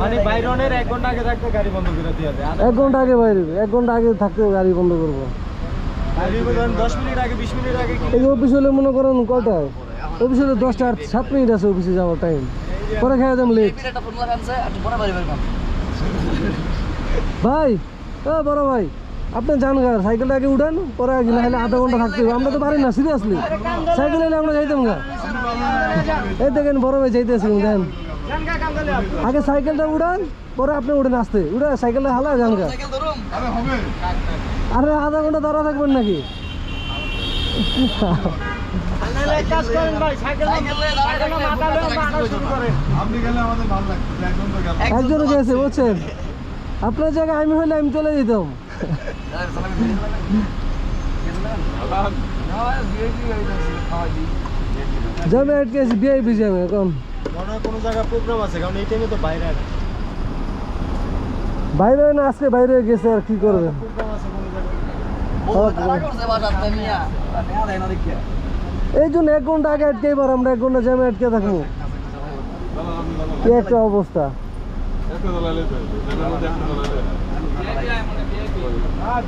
মানে বাইরনের এক ঘণ্টা আগে থাকতে গাড়ি বন্ধ করে দিয়ে দেয় এক ঘণ্টা আগে বাইরে এক ঘণ্টা আগে থাকতে গাড়ি বন্ধ করব। গাড়ি মিনিট আগে বিশ মিনিট আগে কি? এই যে অফিস হলে মনে করেন কয়টায়? অফিস হলে দশটা আর সাত মিনিট আছে অফিসে যাওয়ার টাইম পরে খেয়ে যাম লেট ভাই ও বড় ভাই আপনি যান গা সাইকেলটা আগে উঠান পরে আগে নাহলে আধা ঘণ্টা থাকতে হবে। আমরা তো পারি না সিরিয়াসলি সাইকেল এলে আমরা যাইতাম গা। এই দেখেন বড় ভাই যাইতেছি দেখেন। আগে সাইকেলটা উড়ান, পরে আপনি উঠেন আসতে উড়ে সাইকেলটা হালা যান গা। আরে আধা ঘণ্টা দাঁড়া থাকবেন নাকি? একজন গেছে বুঝছেন আপনার জায়গায় আমি হলে আমি চলে যেতাম। যাবে আটকে আছি বিআইপি যাবে, এখন। মনে হয় কোনো জায়গায় প্রোগ্রাম আছে কারণ এই টাইমে তো বাইরে আছে বাইরে না আজকে বাইরে গেছে আর কি করবে? প্রোগ্রাম আছে কোনো জায়গায়? এই জন্য এক ঘণ্টা আগে আটকে এবার আমরা এক ঘণ্টা জ্যামে আটকে থাকব। কি একটা অবস্থা। হ্যাঁ